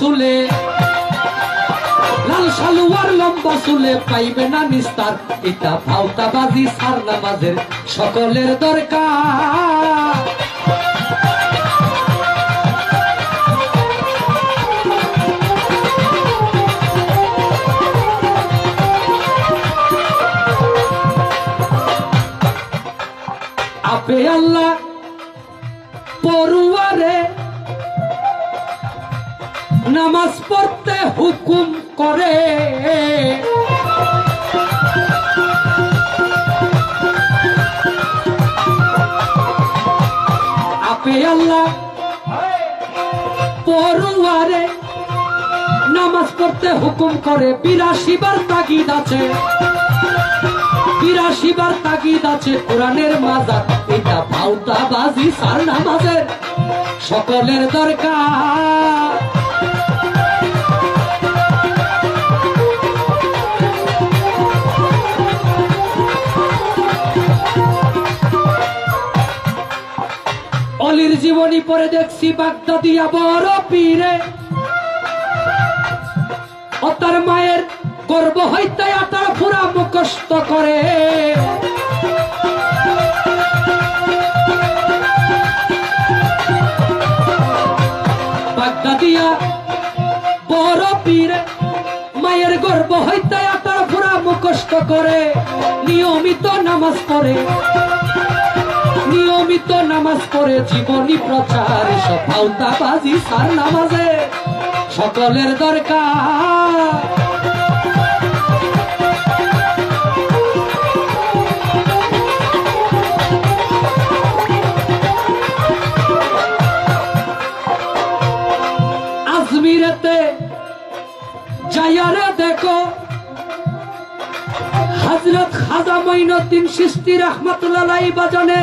চুলে। লাল সালুয়ার লম্বা চুলে পাইবে না নিস্তার। এটা ভাওতাবাজি, সার নামাজের সকলের দরকার। আপে আল্লাহ পড়ুয়ারে নামাজ পড়তে হুকুম করে। আল্লাহ পড়ুয়ারে নামাজ পড়তে হুকুম করে। বিরাশি বার তাগিদ আছে। বিরাশি বার তাগিদ আছে কোরআনের মাজার। এটা ভাউতা বাজি সার নামাজের সকলের দরকার। অলির জীবনী পরে দেখছি বাগদাদিয়া বড় পীরে। ও তার মায়ের গর্ব হইতে আটার ফুরা মুখস্ত করে। বাগদাদিয়া বড় পীরে। মায়ের গর্ব হইতে আটার ফুরা মুখস্ত করে। নিয়মিত নামাজ পড়ে। নিয়মিত নামাজ পড়ে জীবনী প্রচার সব বাজি সার নামাজে সকলের দরকার। আজমিরেতে দেখো হজরত খাজা মঈনুদ্দিন সিস্তি রহমতুল্লাহ বাজানে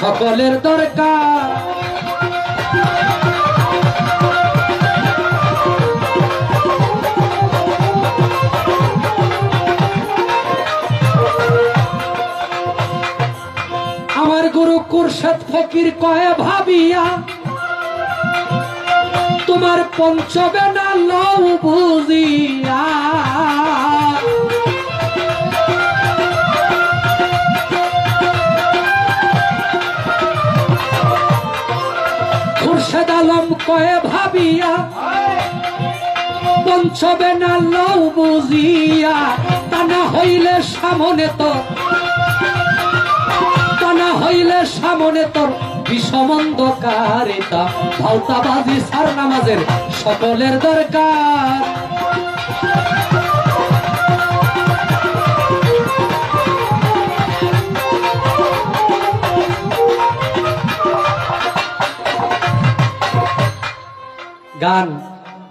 সকলের দরকার। আমার গুরু কুরশদ ফকির কয়ে ভাবিয়া তোমার পঞ্চবেনা লও বুঝিয়া। কয়ে ভাবিয়া পঞ্চবেনা লও বুঝিয়া তা না হইলে সামনে তোর তা না হইলে সামনে তোর বিষমন্ধকার এটা ভাউতাবাজি সার নামাজের সকলের দরকার। গান